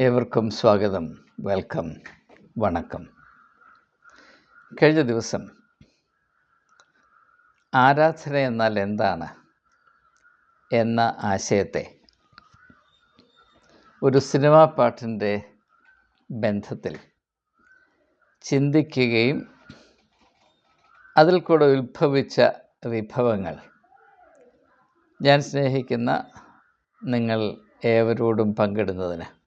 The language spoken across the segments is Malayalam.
ഏവർക്കും സ്വാഗതം. വെൽക്കം. വണക്കം. കഴിഞ്ഞ ദിവസം ആരാധന എന്നാൽ എന്താണ് എന്ന ആശയത്തെ ഒരു സിനിമാ പാട്ടിന്റെ ബന്ധത്തിൽ ചിന്തിക്കുകയും അതിൽ കൂടെ ഉത്ഭവിച്ച വിഭവങ്ങൾ ഞാൻ സ്നേഹിക്കുന്ന നിങ്ങൾ ഏവരോടും പങ്കിടുന്നതിന്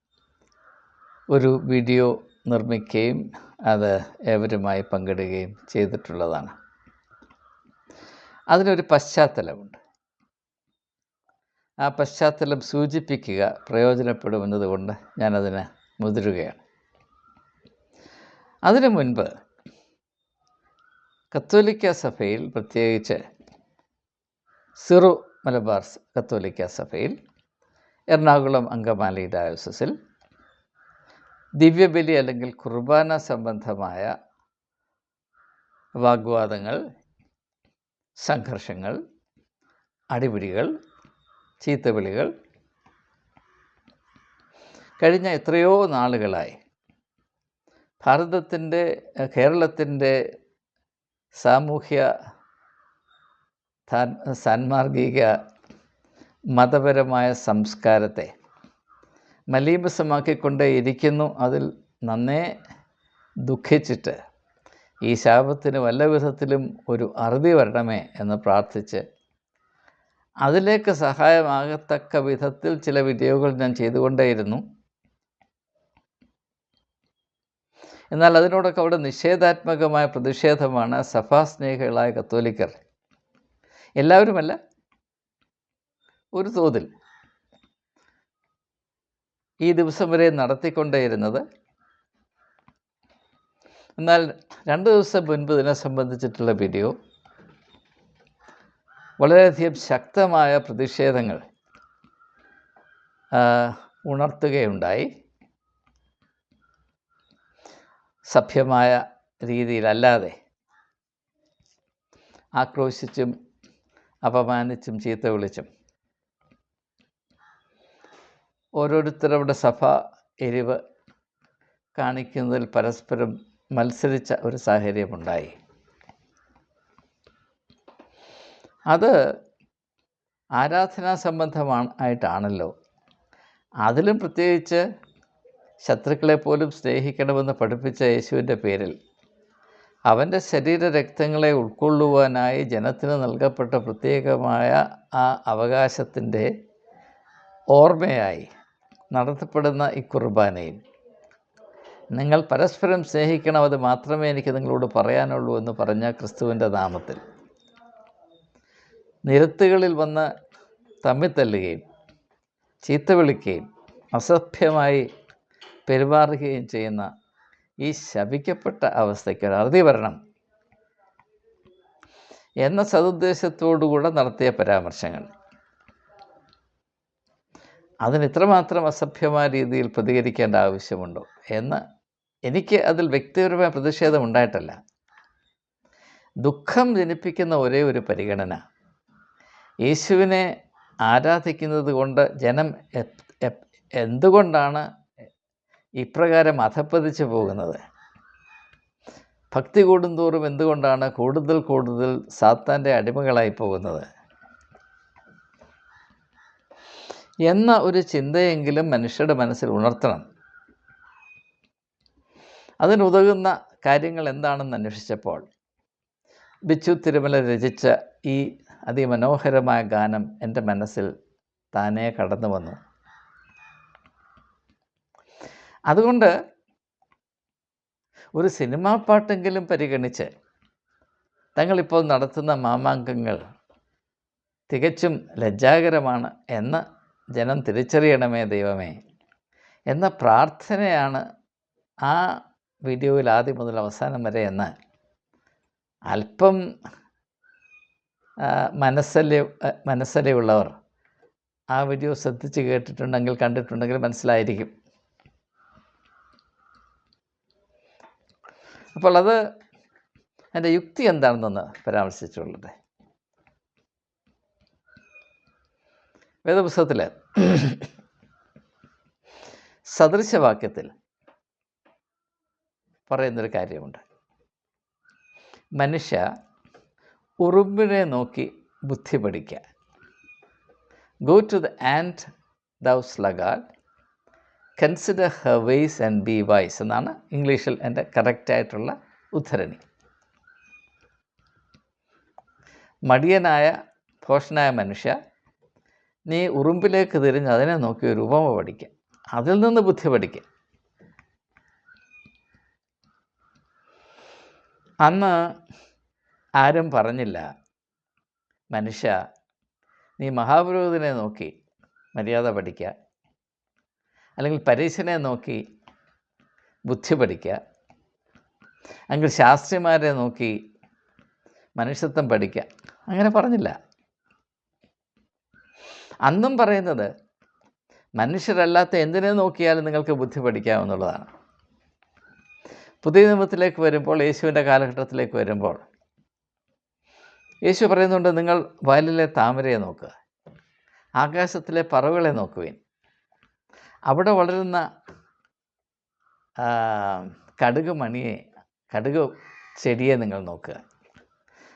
ഒരു വീഡിയോ നിർമ്മിക്കുകയും അത് ഏവരുമായി പങ്കിടുകയും ചെയ്തിട്ടുള്ളതാണ്. അതിനൊരു പശ്ചാത്തലമുണ്ട്. ആ പശ്ചാത്തലം സൂചിപ്പിക്കുക പ്രയോജനപ്പെടുമെന്നതുകൊണ്ട് ഞാനതിന് മുതിരുകയാണ്. അതിനു മുൻപ് കത്തോലിക്ക സഭയിൽ പ്രത്യേകിച്ച് സിറു മലബാർ കത്തോലിക്ക സഭയിൽ എറണാകുളം അങ്കമാലി ഡയോസസിൽ ദിവ്യബലി അല്ലെങ്കിൽ കുർബാന സംബന്ധമായ വാഗ്വാദങ്ങൾ സംഘർഷങ്ങൾ അടിപിടികൾ ചീത്തവിളികൾ. കഴിഞ്ഞ എത്രയോ നാളുകളായി ഭാരതത്തിന്റെ കേരളത്തിന്റെ സാമൂഹ്യ സാൻമാർഗിക മതപരമായ സംസ്കാരത്തെ മലീമസമാക്കിക്കൊണ്ടേ ഇരിക്കുന്നു അതിൽ നന്നേ ദുഃഖിച്ചിട്ട് ഈ ശാപത്തിന് വല്ല വിധത്തിലും ഒരു അറുതി വരണമേ എന്ന് പ്രാർത്ഥിച്ച് അതിലേക്ക് സഹായമാകത്തക്ക വിധത്തിൽ ചില വീഡിയോകൾ ഞാൻ ചെയ്തുകൊണ്ടേയിരുന്നു. എന്നാൽ അതിനോടൊക്കെ അവിടെ നിഷേധാത്മകമായ പ്രതിഷേധമാണ് സഭാസ്നേഹികളായ കത്തോലിക്കർ. എല്ലാവരുമല്ല ഒരു തോതിൽ. ഈ ദിവസം വരെ നടത്തിക്കൊണ്ടേയിരുന്നത്. എന്നാൽ രണ്ട് ദിവസം മുൻപ് ഇതിനെ സംബന്ധിച്ചിട്ടുള്ള വീഡിയോ. വളരെയധികം ശക്തമായ പ്രതിഷേധങ്ങൾ ഉണർത്തുകയുണ്ടായി. സഭ്യമായ രീതിയിലല്ലാതെ ആക്രോശിച്ചും അപമാനിച്ചും ചീത്ത വിളിച്ചും ഓരോരുത്തരുടെ സഭ എരിവ് കാണിക്കുന്നതിൽ പരസ്പരം മത്സരിച്ച ഒരു സാഹചര്യമുണ്ടായി അത് ആരാധനാ സംബന്ധമാണ് ആയിട്ടാണല്ലോ. അതിലും പ്രത്യേകിച്ച് ശത്രുക്കളെ പോലും സ്നേഹിക്കണമെന്ന് പഠിപ്പിച്ച യേശുവിന്റെ പേരിൽ അവന്റെ ശരീര രക്തങ്ങളെ ഉൾക്കൊള്ളുവാനായി ജനത്തിന് നൽകപ്പെട്ട പ്രത്യേകമായ ആ അവകാശത്തിന്റെ ഓർമ്മയായി നടത്തപ്പെടുന്ന ഈ കുർബാനയിൽ. നിങ്ങൾ പരസ്പരം സ്നേഹിക്കണം അത് മാത്രമേ എനിക്ക് നിങ്ങളോട് പറയാനുള്ളൂ എന്ന് പറഞ്ഞ ക്രിസ്തുവിന്റെ നാമത്തിൽ. നിരത്തുകളിൽ വന്ന് തമ്മിത്തല്ലുകയും ചീത്ത വിളിക്കുകയും അസഭ്യമായി പെരുമാറുകയും ചെയ്യുന്ന ഈ ശപിക്കപ്പെട്ട അവസ്ഥയ്ക്ക് ഒരു അറുതി വരണം എന്ന സതുദ്ദേശത്തോടുകൂടെ നടത്തിയ പരാമർശങ്ങൾ. അതിന് ഇത്രമാത്രം അസഭ്യമായ രീതിയിൽ പ്രതികരിക്കേണ്ട ആവശ്യമുണ്ടോ? എന്ന് എനിക്ക് അതിൽ വ്യക്തിപരമായ പ്രതിഷേധം ഉണ്ടായിട്ടല്ല. ദുഃഖം ജനിപ്പിക്കുന്ന ഒരേ ഒരു പരിഗണന. യേശുവിനെ ആരാധിക്കുന്നത് കൊണ്ട് ജനം എന്തുകൊണ്ടാണ് ഇപ്രകാരം അധപ്പതിച്ചു പോകുന്നത്? ഭക്തി കൂടുന്തോറും എന്തുകൊണ്ടാണ് കൂടുതൽ കൂടുതൽ സാത്താന്റെ അടിമകളായി പോകുന്നത്? എന്ന ഒരു ചിന്തയെങ്കിലും മനുഷ്യരുടെ മനസ്സിൽ ഉണർത്തണം. അതിനുതകുന്ന കാര്യങ്ങൾ എന്താണെന്ന് അന്വേഷിച്ചപ്പോൾ ബിച്ചു തിരുമല രചിച്ച ഈ അതിമനോഹരമായ ഗാനം എന്റെ മനസ്സിൽ താനേ കടന്നു വന്നു. അതുകൊണ്ട് ഒരു സിനിമാ പാട്ടെങ്കിലും പരിഗണിച്ച് തങ്ങളിപ്പോൾ നടത്തുന്ന മാമാങ്കങ്ങൾ തികച്ചും ലജ്ജാകരമാണ് എന്ന് ജനം തിരിച്ചറിയണമേ ദൈവമേ. എന്ന പ്രാർത്ഥനയാണ് ആ വീഡിയോയിൽ ആദ്യം മുതൽ അവസാനം വരെ എന്ന് അല്പം മനസ്സല്ലേ മനസ്സലയുള്ളവർ ആ വീഡിയോ ശ്രദ്ധിച്ച് കേട്ടിട്ടുണ്ടെങ്കിൽ കണ്ടിട്ടുണ്ടെങ്കിൽ മനസ്സിലായിരിക്കും. അപ്പോൾ അത് എന്റെ യുക്തി എന്താണെന്നൊന്ന് പരാമർശിച്ചുള്ളത് വേദപുസ്തകത്തിൽ സദൃശവാക്യത്തിൽ പറയുന്നൊരു കാര്യമുണ്ട്. മനുഷ്യ ഉറുമ്പിനെ നോക്കി ബുദ്ധി പഠിക്കുക go to the ant thou sluggard consider her ways and be wise എന്നാണ് ഇംഗ്ലീഷിൽ എന്റെ കറക്റ്റായിട്ടുള്ള ഉദ്ധരണി. മടിയനായ ഭോഷനായ മനുഷ്യ നീ ഉറുമ്പിലേക്ക് തിരിഞ്ഞ് അതിനെ നോക്കി ഒരു ഉപമ പഠിക്കുക അതിൽ നിന്ന് ബുദ്ധി പഠിക്കുക അന്ന് ആരും പറഞ്ഞില്ല മനുഷ്യ നീ മഹാപുരോഹിതനെ നോക്കി മര്യാദ പഠിക്കുക അല്ലെങ്കിൽ പരീശനെ നോക്കി ബുദ്ധി പഠിക്കുക അല്ലെങ്കിൽ ശാസ്ത്രിമാരെ നോക്കി മനുഷ്യത്വം പഠിക്കുക അങ്ങനെ പറഞ്ഞില്ല. അന്നും പറയുന്നത് മനുഷ്യരല്ലാത്ത എന്തിനെ നോക്കിയാലും നിങ്ങൾക്ക് ബുദ്ധി പഠിക്കാമെന്നുള്ളതാണ് പുതിയ നിയമത്തിലേക്ക് വരുമ്പോൾ യേശുവിന്റെ കാലഘട്ടത്തിലേക്ക് വരുമ്പോൾ യേശു പറയുന്നുണ്ട് നിങ്ങൾ വയലിലെ താമരയെ നോക്കുക ആകാശത്തിലെ പറവുകളെ നോക്കുവിൻ. അവിടെ വളരുന്ന കടുക് മണിയെ കടുക് ചെടിയെ നിങ്ങൾ നോക്കുക.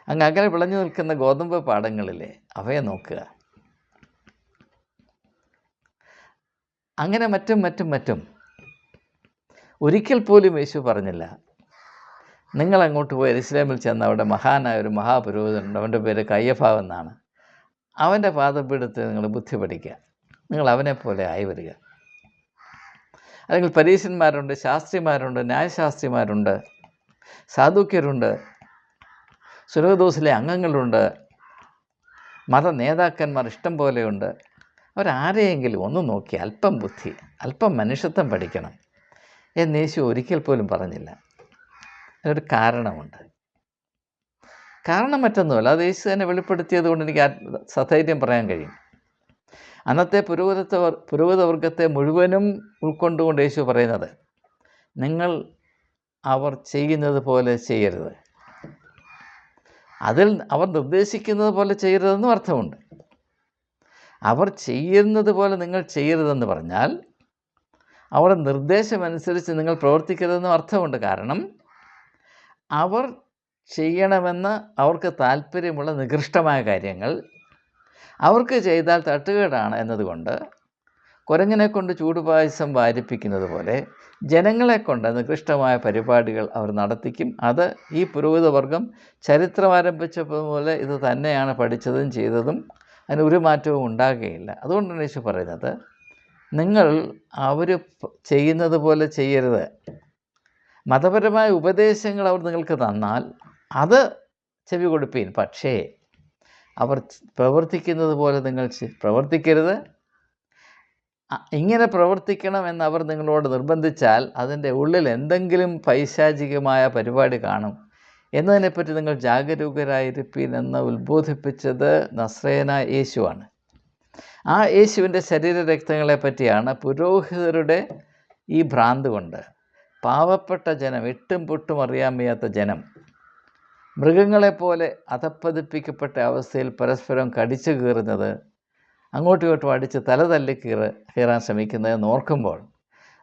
അങ്ങ് അകലെ വിളഞ്ഞു നിൽക്കുന്ന ഗോതമ്പ് പാടങ്ങളിലെ അവയെ നോക്കുക. അങ്ങനെ മറ്റും മറ്റും മറ്റും. ഒരിക്കൽ പോലും യേശു പറഞ്ഞില്ല. നിങ്ങൾ അങ്ങോട്ട് പോയി എരുസലേമിൽ ചെന്ന് അവിടെ മഹാനായ ഒരു മഹാപുരോഹിതനുണ്ട്. അവന്റെ പേര് കയ്യഫാവ് എന്നാണ്. അവന്റെ പാദപീഠത്തിൽ നിങ്ങൾ ബുദ്ധി പഠിക്കുക നിങ്ങൾ അവനെ പോലെ ആയി വരിക. അല്ലെങ്കിൽ പരീശന്മാരുണ്ട് ശാസ്ത്രിമാരുണ്ട് ന്യായശാസ്ത്രിമാരുണ്ട് സാധുക്യരുണ്ട് സുരഹദോസിലെ അംഗങ്ങളുണ്ട് മത നേതാക്കന്മാർ ഇഷ്ടം പോലെയുണ്ട്. അവരാരെയെങ്കിലും ഒന്ന് നോക്കി അല്പം ബുദ്ധി അല്പം മനുഷ്യത്വം പഠിക്കണം എന്ന് യേശു ഒരിക്കൽ പോലും പറഞ്ഞില്ല. അതിനൊരു കാരണമുണ്ട്. കാരണം മറ്റൊന്നുമല്ല അത് യേശു തന്നെ വെളിപ്പെടുത്തിയത് കൊണ്ട് എനിക്ക് സധൈര്യം പറയാൻ കഴിയും. അന്നത്തെ പുരോഹിതത്വ പുരോഗതവർഗത്തെ മുഴുവനും ഉൾക്കൊണ്ടുകൊണ്ട് യേശു പറയുന്നത് നിങ്ങൾ അവർ ചെയ്യുന്നത് പോലെ ചെയ്യരുത്. അതിൽ അവർ നിർദ്ദേശിക്കുന്നത് പോലെ ചെയ്യരുതെന്നും അർത്ഥമുണ്ട്. അവർ ചെയ്യുന്നത് പോലെ നിങ്ങൾ ചെയ്യരുതെന്ന് പറഞ്ഞാൽ അവരുടെ നിർദ്ദേശമനുസരിച്ച് നിങ്ങൾ പ്രവർത്തിക്കരുതെന്നും അർത്ഥമുണ്ട്. കാരണം അവർ ചെയ്യണമെന്ന് അവർക്ക് താല്പര്യമുള്ള നികൃഷ്ടമായ കാര്യങ്ങൾ അവർക്ക് ചെയ്താൽ തട്ടുകേടാണ് എന്നതുകൊണ്ട് കുരങ്ങനെ കൊണ്ട് ചൂടുപായസം വാരിപ്പിക്കുന്നത് പോലെ ജനങ്ങളെ കൊണ്ട് നികൃഷ്ടമായ പരിപാടികൾ അവർ നടത്തിക്കും. അത് ഈ പുരോഹിതവർഗം ചരിത്രം ആരംഭിച്ചപ്പോൾ പോലെ ഇത് തന്നെയാണ് പഠിച്ചതും ചെയ്തതും അതിന് ഒരു മാറ്റവും ഉണ്ടാകുകയില്ല. അതുകൊണ്ടാണ് യേശു പറയുന്നത് നിങ്ങൾ അവർ ചെയ്യുന്നത് പോലെ ചെയ്യരുത്. മതപരമായ ഉപദേശങ്ങൾ അവർ നിങ്ങൾക്ക് തന്നാൽ അത് ചെവി കൊടുപ്പീൻ പക്ഷേ അവർ പ്രവർത്തിക്കുന്നത് പോലെ നിങ്ങൾ പ്രവർത്തിക്കരുത്. ഇങ്ങനെ പ്രവർത്തിക്കണം എന്ന് അവർ നിങ്ങളോട് നിർബന്ധിച്ചാൽ അതിന്റെ ഉള്ളിൽ എന്തെങ്കിലും പൈശാചികമായ പരിപാടി കാണും. എന്നതിനെപ്പറ്റി നിങ്ങൾ ജാഗരൂകരായിരിപ്പീൻ എന്ന് ഉത്ബോധിപ്പിച്ചത് നസ്രേന യേശുവാണ്. ആ യേശുവിന്റെ ശരീരരക്തങ്ങളെ പറ്റിയാണ് പുരോഹിതരുടെ ഈ ഭ്രാന്ത് കൊണ്ട് പാവപ്പെട്ട ജനം എട്ടും പൊട്ടും അറിയാൻ വയ്യാത്ത ജനം മൃഗങ്ങളെപ്പോലെ അധപ്പതിപ്പിക്കപ്പെട്ട അവസ്ഥയിൽ പരസ്പരം കടിച്ചു കീറുന്നത് അങ്ങോട്ടും ഇങ്ങോട്ടും അടിച്ച് തല തല്ലി കീറ കീറാൻ ശ്രമിക്കുന്നത് ഓർക്കുമ്പോൾ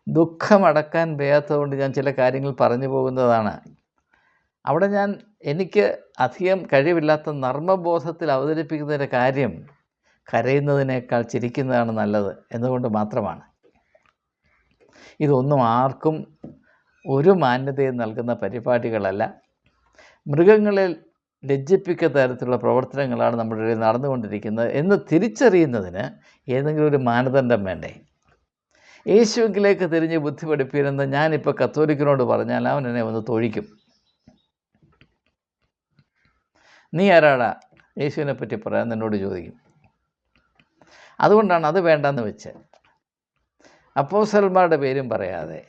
ദുഃഖമടക്കാൻ വയ്യാത്തതുകൊണ്ട് ഞാൻ ചില കാര്യങ്ങൾ പറഞ്ഞു പോകുന്നതാണ്. അവിടെ ഞാൻ എനിക്ക് അധികം കഴിവില്ലാത്ത നർമ്മബോധത്തിൽ അവതരിപ്പിക്കുന്നതിന്റെ കാര്യം കരയുന്നതിനേക്കാൾ ചിരിക്കുന്നതാണ് നല്ലത് എന്നുകൊണ്ട് മാത്രമാണ്. ഇതൊന്നും ആർക്കും ഒരു മാന്യതയും നൽകുന്ന പരിപാടികളല്ല. മൃഗങ്ങളിൽ ലജ്ജിപ്പിക്കുന്ന തരത്തിലുള്ള പ്രവർത്തനങ്ങളാണ് നമ്മുടെ ഇടയിൽ നടന്നുകൊണ്ടിരിക്കുന്നത് എന്ന് തിരിച്ചറിയുന്നതിന് ഏതെങ്കിലും ഒരു മാനദണ്ഡം വേണ്ടേ? യേശുവിലേക്ക് തിരിഞ്ഞ് ബുദ്ധി പഠിപ്പിരുന്ന ഞാനിപ്പോൾ കത്തോലിക്കനോട് പറഞ്ഞാൽ അവൻ എന്നെ ഒന്ന് തൊഴിക്കും. നീ ആരാടാ? യേശുവിനെ പറ്റി പറയാൻ എന്നോട് ചോദിക്കും. അതുകൊണ്ടാണ് അത് വേണ്ടെന്ന് വെച്ച് അപ്പോസൽമാരുടെ പേരും പറയാതെ.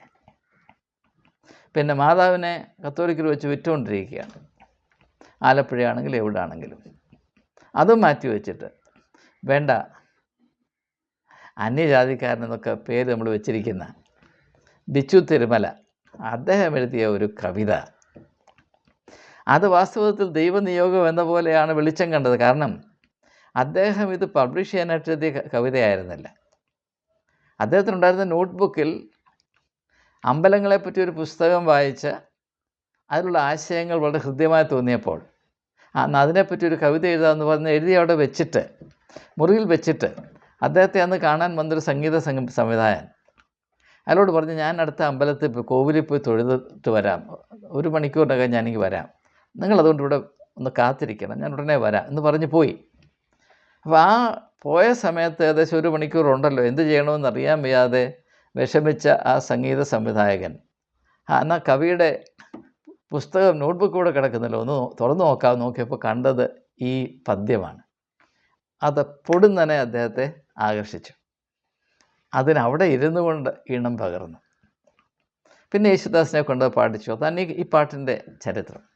പിന്നെ മാതാവിനെ കത്തോലിക്കൽ വെച്ച് വിറ്റുകൊണ്ടിരിക്കുകയാണ്. ആലപ്പുഴയാണെങ്കിലും എവിടെ ആണെങ്കിലും അതും മാറ്റി വെച്ചിട്ട് വേണ്ട. അന്യജാതിക്കാരനെന്നൊക്കെ പേര് നമ്മൾ വെച്ചിരിക്കുന്ന ബിച്ചു തിരുമല. അദ്ദേഹം എഴുതിയ ഒരു കവിത. അത് വാസ്തവത്തിൽ ദൈവനിയോഗം എന്ന പോലെയാണ് വെളിച്ചം കണ്ടത്. കാരണം അദ്ദേഹം ഇത് പബ്ലിഷ് ചെയ്യാനായിട്ട് എഴുതിയ കവിതയായിരുന്നില്ല. അദ്ദേഹത്തിനുണ്ടായിരുന്ന നോട്ട്ബുക്കിൽ അമ്പലങ്ങളെപ്പറ്റി ഒരു പുസ്തകം വായിച്ച് അതിലുള്ള ആശയങ്ങൾ വളരെ ഹൃദ്യമായി തോന്നിയപ്പോൾ അന്ന് അതിനെപ്പറ്റി ഒരു കവിത എഴുതാമെന്ന് പറഞ്ഞ് എഴുതി അവിടെ വെച്ചിട്ട് മുറിയിൽ വെച്ചിട്ട് അദ്ദേഹത്തെ അന്ന് കാണാൻ വന്നൊരു സംഗീത സംഘ സംവിധായകൻ. അയാളോട് പറഞ്ഞു ഞാൻ അടുത്ത അമ്പലത്തിൽ പോയി കോവിലിൽ പോയി തൊഴുതിട്ട് വരാം. ഒരു മണിക്കൂറിനകം ഞാനിങ്ങ് വരാം. നിങ്ങളതുകൊണ്ട് ഇവിടെ ഒന്ന് കാത്തിരിക്കണം. ഞാൻ ഉടനെ വരാം. എന്ന് പറഞ്ഞ് പോയി. അപ്പോൾ ആ പോയ സമയത്ത് ഏകദേശം ഒരു മണിക്കൂറുണ്ടല്ലോ. എന്ത് ചെയ്യണമെന്ന് അറിയാൻ വയ്യാതെ വിഷമിച്ച ആ സംഗീത സംവിധായകൻ. ആ എന്നാൽ കവിയുടെ പുസ്തകം നോട്ട്ബുക്ക് കൂടെ കിടക്കുന്നല്ലോ. ഒന്ന് തുറന്നു നോക്കാം. നോക്കിയപ്പോൾ കണ്ടത് ഈ പദ്യമാണ്. അത് പൊടുന്നനെ അദ്ദേഹത്തെ ആകർഷിച്ചു. അതിനവിടെ ഇരുന്നു കൊണ്ട് ഈണം പകർന്നു. പിന്നെ യേശുദാസിനെ കൊണ്ട് പാടിച്ചു. അതാണ് ഈ പാട്ടിന്റെ ചരിത്രം.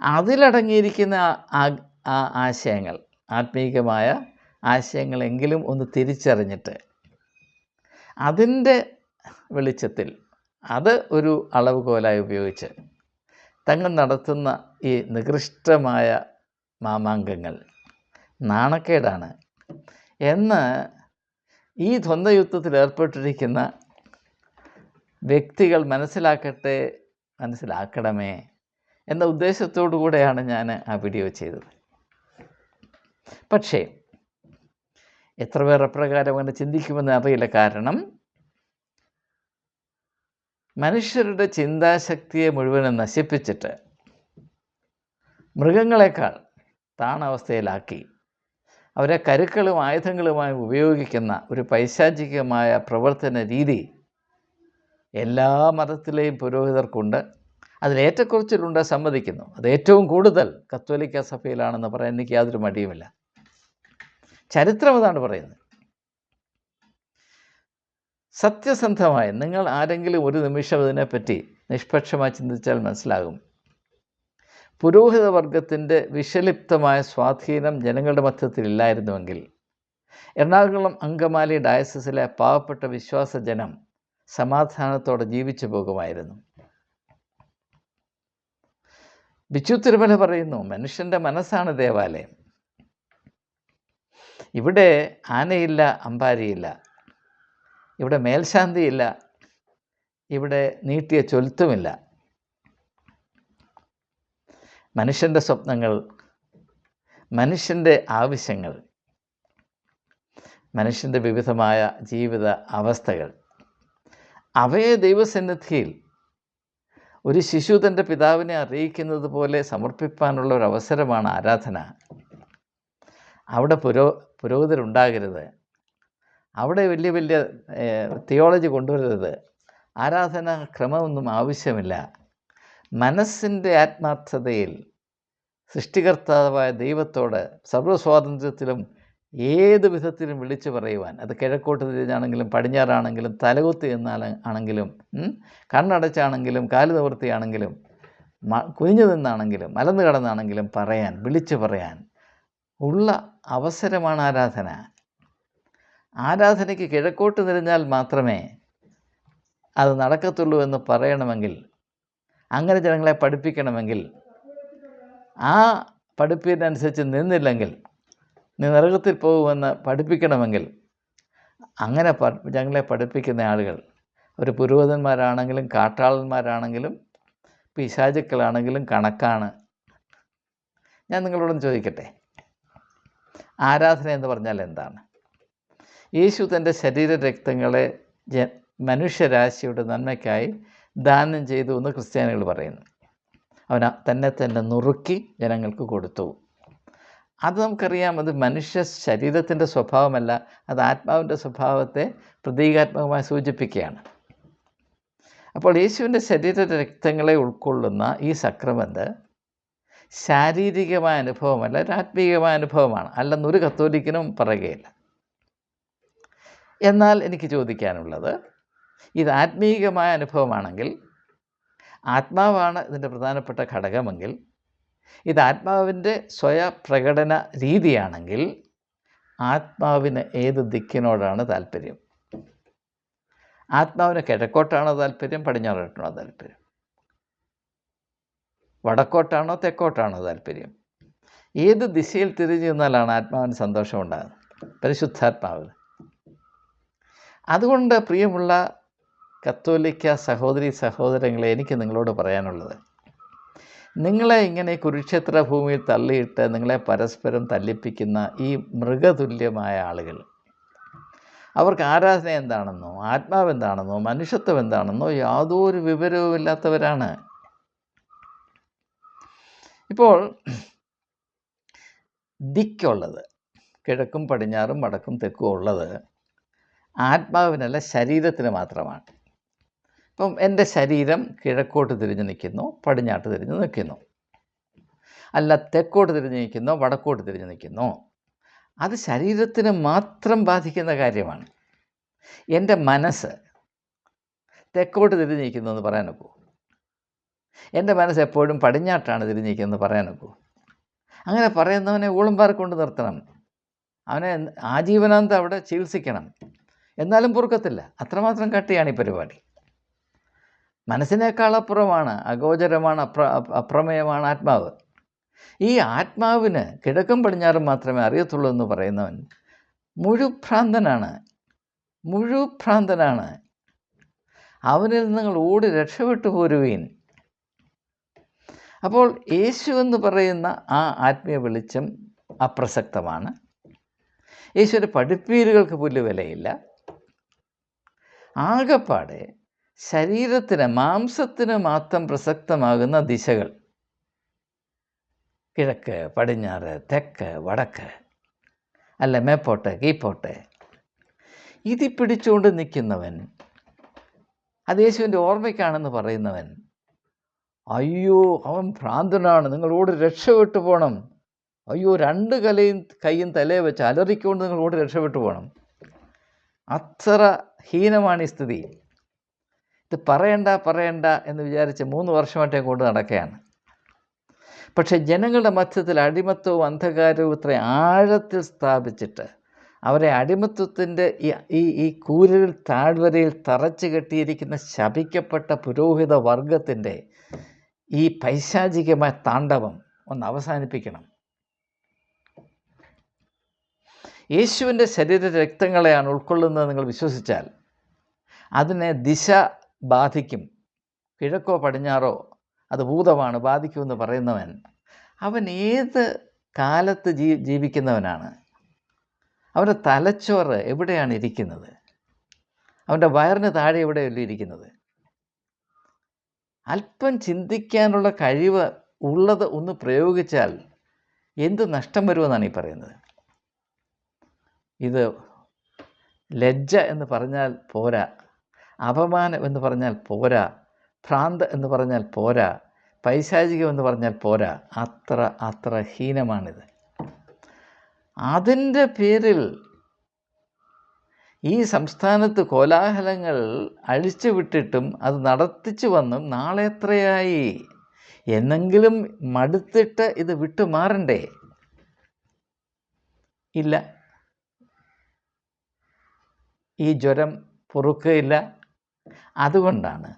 അതിലടങ്ങിയിരിക്കുന്ന ആ- ആശയങ്ങൾ ആത്മീകമായ ആശയങ്ങളെങ്കിലും ഒന്ന് തിരിച്ചറിഞ്ഞിട്ട് അതിന്റെ വെളിച്ചത്തിൽ അത് ഒരു അളവുകോലായി ഉപയോഗിച്ച് തങ്ങൾ നടത്തുന്ന ഈ നികൃഷ്ടമായ മാമാങ്കങ്ങൾ നാണക്കേടാണ് എന്ന് ഈ ദ്വന്ദ്വയുദ്ധത്തിൽ ഏർപ്പെട്ടിരിക്കുന്ന വ്യക്തികൾ മനസ്സിലാക്കട്ടെ മനസ്സിലാക്കണമേ എന്ന ഉദ്ദേശത്തോടു കൂടെയാണ് ഞാൻ ആ വീഡിയോ ചെയ്തത്. പക്ഷേ എത്ര പേർ അപ്രകാരം അങ്ങനെ ചിന്തിക്കുമെന്ന് അറിയില്ല. കാരണം മനുഷ്യരുടെ ചിന്താശക്തിയെ മുഴുവനും നശിപ്പിച്ചിട്ട് മൃഗങ്ങളെക്കാൾ താണവസ്ഥയിലാക്കി അവരെ കരുക്കളും ആയുധങ്ങളുമായി ഉപയോഗിക്കുന്ന ഒരു പൈശാചികമായ പ്രവർത്തന രീതി എല്ലാ മതത്തിലെയും പുരോഹിതർക്കുണ്ട്. അതിലേറ്റക്കുറച്ചിലുണ്ട് സമ്മതിക്കുന്നു. അത് ഏറ്റവും കൂടുതൽ കത്തോലിക്ക സഭയിലാണെന്ന് പറയാൻ എനിക്ക് യാതൊരു മടിയുമില്ല. ചരിത്രം അതാണ് പറയുന്നത്. സത്യസന്ധമായി നിങ്ങൾ ആരെങ്കിലും ഒരു നിമിഷം ഇതിനെപ്പറ്റി നിഷ്പക്ഷമായി ചിന്തിച്ചാൽ മനസ്സിലാകും. പുരോഹിത വർഗത്തിന്റെ വിഷലിപ്തമായ സ്വാധീനം ജനങ്ങളുടെ മധ്യത്തിൽ ഇല്ലായിരുന്നുവെങ്കിൽ എറണാകുളം അങ്കമാലി ഡയസസിലെ പാവപ്പെട്ട വിശ്വാസ ജനം സമാധാനത്തോടെ ജീവിച്ചു പോകുമായിരുന്നു. ബിച്ചു തിരുമല പറയുന്നു മനുഷ്യന്റെ മനസ്സാണ് ദേവാലയം. ഇവിടെ ആനയില്ല അമ്പാരിയില്ല. ഇവിടെ മേൽശാന്തിയില്ല. ഇവിടെ നീട്ടിയ ചൊലുത്തുമില്ല. മനുഷ്യന്റെ സ്വപ്നങ്ങൾ മനുഷ്യന്റെ ആവശ്യങ്ങൾ മനുഷ്യന്റെ വിവിധമായ ജീവിത അവസ്ഥകൾ. അവയെ ദൈവസന്നിധിയിൽ ഒരു ശിശു തന്റെ പിതാവിനെ അറിയിക്കുന്നത് പോലെ സമർപ്പിക്കാനുള്ള ഒരു അവസരമാണ് ആരാധന. അവിടെ പുരോ പുരോഹിതരുണ്ടാകരുത്. അവിടെ വലിയ വലിയ തിയോളജി കൊണ്ടുവരരുത്. ആരാധന ക്രമമൊന്നും ആവശ്യമില്ല. മനസ്സിന്റെ ആത്മാർത്ഥതയിൽ സൃഷ്ടികർത്താവായ ദൈവത്തോട് സർവസ്വാതന്ത്ര്യത്തിലും ഏത് വിധത്തിലും വിളിച്ചു പറയുവാൻ. അത് കിഴക്കോട്ട് തിരിഞ്ഞാണെങ്കിലും പടിഞ്ഞാറാണെങ്കിലും തലകുത്തി എന്നാൽ ആണെങ്കിലും കണ്ണടച്ചാണെങ്കിലും കാൽ നിവർത്തിയാണെങ്കിലും കുനിഞ്ഞു നിന്നാണെങ്കിലും മലന്ന് കിടന്നാണെങ്കിലും പറയാൻ വിളിച്ചു പറയാൻ ഉള്ള അവസരമാണ് ആരാധന. ആരാധനയ്ക്ക് കിഴക്കോട്ട് തിരിഞ്ഞാൽ മാത്രമേ അത് നടക്കത്തുള്ളൂ എന്ന് പറയണമെങ്കിൽ അങ്ങനെ ജനങ്ങളെ പഠിപ്പിക്കണമെങ്കിൽ ആ പഠിപ്പിനനുസരിച്ച് നിന്നില്ലെങ്കിൽ നീ നരകത്തിൽ പോകുമെന്ന് പഠിപ്പിക്കണമെങ്കിൽ. അങ്ങനെ ഞങ്ങളെ പഠിപ്പിക്കുന്ന ആളുകൾ ഒരു പുരോഹിതന്മാരാണെങ്കിലും കാട്ടാളന്മാരാണെങ്കിലും പിശാചുക്കളാണെങ്കിലും കണക്കാണ്. ഞാൻ നിങ്ങളോടൊന്ന് ചോദിക്കട്ടെ? ആരാധന എന്ന് പറഞ്ഞാൽ എന്താണ്? യേശു തന്റെ ശരീര രക്തങ്ങളെ ജ മനുഷ്യരാശിയുടെ നന്മയ്ക്കായി ദാനം ചെയ്തു എന്ന് ക്രിസ്ത്യാനികൾ പറയുന്നു. അവൻ തന്നെ തന്നെ നുറുക്കി ജനങ്ങൾക്ക് കൊടുത്തു. അത് നമുക്കറിയാം അത് മനുഷ്യ ശരീരത്തിന്റെ സ്വഭാവമല്ല അത് ആത്മാവിന്റെ സ്വഭാവത്തെ പ്രതീകാത്മകമായി സൂചിപ്പിക്കുകയാണ്. അപ്പോൾ യേശുവിന്റെ ശരീര രക്തങ്ങളെ ഉൾക്കൊള്ളുന്ന ഈ സക്രമന്ത് ശാരീരികമായ അനുഭവമല്ല ഒരു ആത്മീയമായ അനുഭവമാണ്. അല്ലെന്നൊരു കത്തോലിക്കനും പറയുകയില്ല. എന്നാൽ എനിക്ക് ചോദിക്കാനുള്ളത് ഇത് ആത്മീയമായ അനുഭവമാണെങ്കിൽ ആത്മാവാണ് ഇതിന്റെ പ്രധാനപ്പെട്ട ഘടകമെങ്കിൽ ഇത് ആത്മാവിന്റെ സ്വയപ്രകടന രീതിയാണെങ്കിൽ ആത്മാവിന് ഏത് ദിക്കിനോടാണ് താല്പര്യം? ആത്മാവിന് കിഴക്കോട്ടാണോ താല്പര്യം? പടിഞ്ഞാറോട്ടാണോ താല്പര്യം? വടക്കോട്ടാണോ തെക്കോട്ടാണോ താല്പര്യം? ഏത് ദിശയിൽ തിരിഞ്ഞു നിന്നാലാണ് ആത്മാവിന് സന്തോഷം ഉണ്ടാകുന്നത്? പരിശുദ്ധാത്മാവ് അതുകൊണ്ട് പ്രിയമുള്ള കത്തോലിക്ക സഹോദരി സഹോദരങ്ങളെ എനിക്ക് നിങ്ങളോട് പറയാനുള്ളത് നിങ്ങളെ ഇങ്ങനെ കുരുക്ഷേത്ര ഭൂമിയിൽ തള്ളിയിട്ട് നിങ്ങളെ പരസ്പരം തല്ലിപ്പിക്കുന്ന ഈ മൃഗതുല്യമായ ആളുകൾ അവർക്ക് ആരാധന എന്താണെന്നോ ആത്മാവ് എന്താണെന്നോ മനുഷ്യത്വം എന്താണെന്നോ യാതൊരു വിവരവും ഇല്ലാത്തവരാണ്. ഇപ്പോൾ ദിക്കുള്ളത് കിഴക്കും പടിഞ്ഞാറും വടക്കും തെക്കും ഉള്ളത് ആത്മാവിനല്ല ശരീരത്തിന് മാത്രമാണ്. ഇപ്പം എന്റെ ശരീരം കിഴക്കോട്ട് തിരിഞ്ഞ് നിൽക്കുന്നു പടിഞ്ഞാട്ട് തിരിഞ്ഞ് നിൽക്കുന്നു. അല്ല തെക്കോട്ട് തിരിഞ്ഞ് നിൽക്കുന്നു വടക്കോട്ട് തിരിഞ്ഞ് നിൽക്കുന്നു. അത് ശരീരത്തിന് മാത്രം ബാധിക്കുന്ന കാര്യമാണ്. എന്റെ മനസ്സ് തെക്കോട്ട് തിരിഞ്ഞ് നിൽക്കുന്നു എന്ന് പറയാൻ ഒക്കൂ എന്റെ മനസ്സ് എപ്പോഴും പടിഞ്ഞാട്ടാണ് തിരിഞ്ഞ് നിൽക്കുന്നത് പറയാൻ ഒക്കൂ അങ്ങനെ പറയുന്നവനെ ഊളമ്പാർ കൊണ്ട് നിർത്തണം. അവനെ ആജീവനാന്ത അവിടെ ചികിത്സിക്കണം. എന്നാലും പൊറുക്കത്തില്ല. അത്രമാത്രം കട്ടിയാണ് ഈ പരിപാടി. മനസ്സിനേക്കാളപ്പുറമാണ് അഗോചരമാണ് അപ്ര അപ്രമേയമാണ് ആത്മാവ്. ഈ ആത്മാവിന് കിഴക്കും പടിഞ്ഞാറും മാത്രമേ അറിയത്തുള്ളൂ എന്ന് പറയുന്നവൻ മുഴുഭ്രാന്തനാണ്. മുഴുഭ്രാന്തനാണ്. അവനിൽ നിങ്ങൾ ഓടി രക്ഷപ്പെട്ടു പോരുവീൻ. അപ്പോൾ യേശു എന്ന് പറയുന്ന ആ ആത്മീയ വെളിച്ചം അപ്രസക്തമാണ്. യേശുവിന്റെ പഠിപ്പീരുകൾക്ക് പുല്ല് വിലയില്ല. ആകപ്പാടെ ശരീരത്തിന് മാംസത്തിന് മാത്രം പ്രസക്തമാകുന്ന ദിശകൾ. കിഴക്ക് പടിഞ്ഞാറ് തെക്ക് വടക്ക്. അല്ല മേപ്പോട്ട് കീപ്പോട്ട് ഇതി പിടിച്ചുകൊണ്ട് നിൽക്കുന്നവൻ അത് യേശുവിന്റെ ഓർമ്മയ്ക്കാണെന്ന് പറയുന്നവൻ അയ്യോ അവൻ ഭ്രാന്തനാണ് നിങ്ങളോട് രക്ഷപ്പെട്ടു പോകണം അയ്യോ രണ്ട് കലയും കൈയും തലയെ വെച്ച് അലറിക്കൊണ്ട് നിങ്ങളോട് രക്ഷപ്പെട്ടു പോകണം അത്ര ഹീനമാണ് ഈ സ്ഥിതി. ഇത് പറയണ്ട പറയണ്ട എന്ന് വിചാരിച്ച് മൂന്ന് വർഷമായിട്ടേ കൊണ്ട് നടക്കുകയാണ്. പക്ഷേ ജനങ്ങളുടെ മധ്യത്തിൽ അടിമത്വവും അന്ധകാരവും ഇത്ര ആഴത്തിൽ സ്ഥാപിച്ചിട്ട് അവരെ അടിമത്വത്തിന്റെ ഈ ഈ കൂരിൽ താഴ്വരയിൽ തറച്ചു കെട്ടിയിരിക്കുന്ന ശപിക്കപ്പെട്ട പുരോഹിത വർഗത്തിന്റെ ഈ പൈശാചികമായ താണ്ഡവം ഒന്ന് അവസാനിപ്പിക്കണം. യേശുവിന്റെ ശരീര രക്തങ്ങളെയാണ് ഉൾക്കൊള്ളുന്നത് നിങ്ങൾ വിശ്വസിച്ചാൽ അതിനെ ദിശ ബാധിക്കും. കിഴക്കോ പടിഞ്ഞാറോ അത് ഭൂതമാണ് ബാധിക്കുമെന്ന് പറയുന്നവൻ. അവൻ ഏത് കാലത്ത് ജീ ജീവിക്കുന്നവനാണ്? അവന്റെ തലച്ചോറ് എവിടെയാണ് ഇരിക്കുന്നത്? അവന്റെ വയറിന് താഴെ എവിടെയല്ലോ ഇരിക്കുന്നത്? അല്പം ചിന്തിക്കാനുള്ള കഴിവ് ഉള്ളത് ഒന്ന് പ്രയോഗിച്ചാൽ എന്ത് നഷ്ടം വരുമെന്നാണ് ഈ പറയുന്നത്? ഇത് ലജ്ജ എന്ന് പറഞ്ഞാൽ പോരാ. അപമാനം എന്ന് പറഞ്ഞാൽ പോരാ ഭ്രാന്ത് എന്ന് പറഞ്ഞാൽ പോരാ പൈശാചികം എന്ന് പറഞ്ഞാൽ പോരാ. അത്ര അത്ര ഹീനമാണിത്. അതിന്റെ പേരിൽ ഈ സംസ്ഥാനത്ത് കോലാഹലങ്ങൾ അഴിച്ചു വിട്ടിട്ടും അത് നടത്തിച്ചു വന്നും നാളെ എത്രയായി? എന്നെങ്കിലും മടുത്തിട്ട് ഇത് വിട്ടുമാറണ്ടേ ഇല്ല. ഈ ജ്വരം പൊറുക്കുകയില്ല. അതുകൊണ്ടാണ്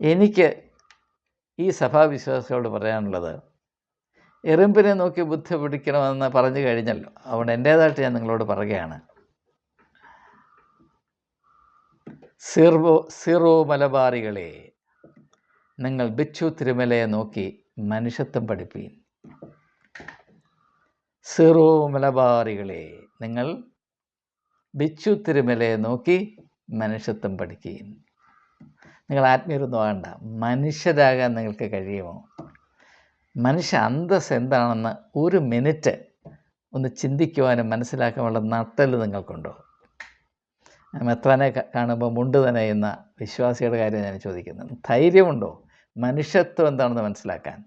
എനിക്ക് ഈ സഭാവിശ്വാസികളോട് പറയാനുള്ളത് എറുമ്പിനെ നോക്കി ബുദ്ധി പിടിക്കണമെന്ന് പറഞ്ഞു കഴിഞ്ഞല്ലോ. അതുകൊണ്ട് എന്റേതായിട്ട് ഞാൻ നിങ്ങളോട് പറയുകയാണ്. സിർവോ സിറോ മലബാറികളെ നിങ്ങൾ ബിച്ചു തിരുമലയെ നോക്കി മനുഷ്യത്വം പഠിപ്പീൻ. സിറോ മലബാറികളെ നിങ്ങൾ ബിച്ചു തിരുമലയെ നോക്കി മനുഷ്യത്വം പഠിക്കുകയും. നിങ്ങൾ ആത്മീയരൊന്നും ആകണ്ട. മനുഷ്യരാകാൻ നിങ്ങൾക്ക് കഴിയുമോ? മനുഷ്യ അന്തസ് എന്താണെന്ന് ഒരു മിനിറ്റ് ഒന്ന് ചിന്തിക്കുവാനും മനസ്സിലാക്കാനുള്ള നട്ടൽ നിങ്ങൾക്കുണ്ടോ? മെത്രാനെ കാണുമ്പോൾ മുണ്ട് നനയുന്ന വിശ്വാസിയുടെ കാര്യം ഞാൻ ചോദിക്കുന്നു ധൈര്യമുണ്ടോ? മനുഷ്യത്വം എന്താണെന്ന് മനസ്സിലാക്കാൻ.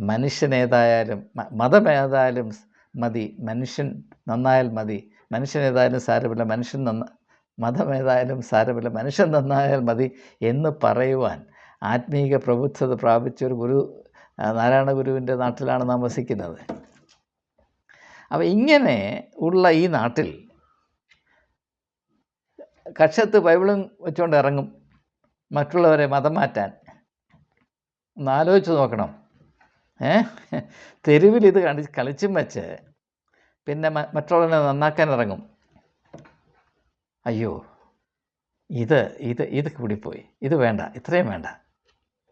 മനുഷ്യനേതായാലും മതമേതായാലും മതി. മനുഷ്യൻ നന്നായാൽ മതി. മനുഷ്യനേതായാലും സാരമില്ല. മനുഷ്യൻ നന്ന മതമേതായാലും സാരമില്ല മനുഷ്യൻ നന്നായാൽ മതി എന്ന് പറയുവാൻ ആത്മീക പ്രബുദ്ധത പ്രാപിച്ച ഒരു ഗുരു നാരായണ ഗുരുവിന്റെ നാട്ടിലാണ് നാം വസിക്കുന്നത് അപ്പോൾ ഇങ്ങനെ ഉള്ള ഈ നാട്ടിൽ കക്ഷത്ത് ബൈബിളും വെച്ചുകൊണ്ട് ഇറങ്ങും മറ്റുള്ളവരെ മതം മാറ്റാൻ. ഒന്ന് ആലോചിച്ച് നോക്കണം. ഏ? തെരുവിൽ ഇത് കളിച്ചും വെച്ച് പിന്നെ മറ്റുള്ളവരെ നന്നാക്കാൻ ഇറങ്ങും. അയ്യോ ഇത് ഇത് ഇത് കൂടിപ്പോയി. ഇത് വേണ്ട ഇത്രയും വേണ്ട.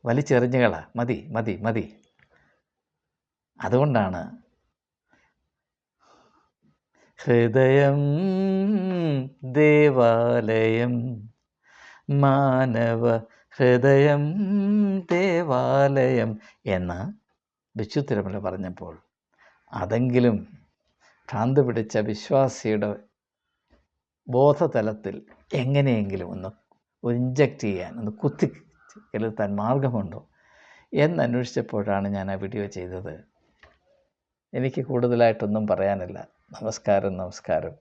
വലിച്ചെറിഞ്ഞുകള. മതി മതി മതി. അതുകൊണ്ടാണ് ഹൃദയം ദേവാലയം മാനവ ഹൃദയം ദേവാലയം എന്ന് വിശുദ്ധരമല പറഞ്ഞപ്പോൾ അതെങ്കിലും ഭ്രാന്ത് പിടിച്ച വിശ്വാസിയുടെ ബോധതലത്തിൽ എങ്ങനെയെങ്കിലും ഒന്ന് ഇഞ്ചക്റ്റ് ചെയ്യാൻ ഒന്ന് കുത്തി ചെലുത്താൻ മാർഗമുണ്ടോ എന്നന്വേഷിച്ചപ്പോഴാണ് ഞാൻ ആ വീഡിയോ ചെയ്തത്. എനിക്ക് കൂടുതലായിട്ടൊന്നും പറയാനില്ല. നമസ്കാരം നമസ്കാരം.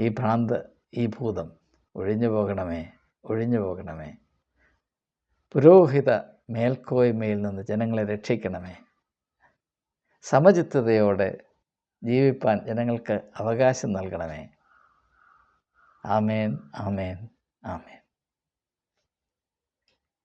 ഈ ഭ്രാന്ത് ഈ ഭൂതം ഒഴിഞ്ഞു പോകണമേ ഒഴിഞ്ഞു പോകണമേ. പുരോഹിത മേൽക്കോയ്മയിൽ നിന്ന് ജനങ്ങളെ രക്ഷിക്കണമേ. സമചിത്തതയോടെ ജീവിപ്പാൻ ജനങ്ങൾക്ക് അവകാശം നൽകണമേ. ആമേൻ ആമേൻ ആമേൻ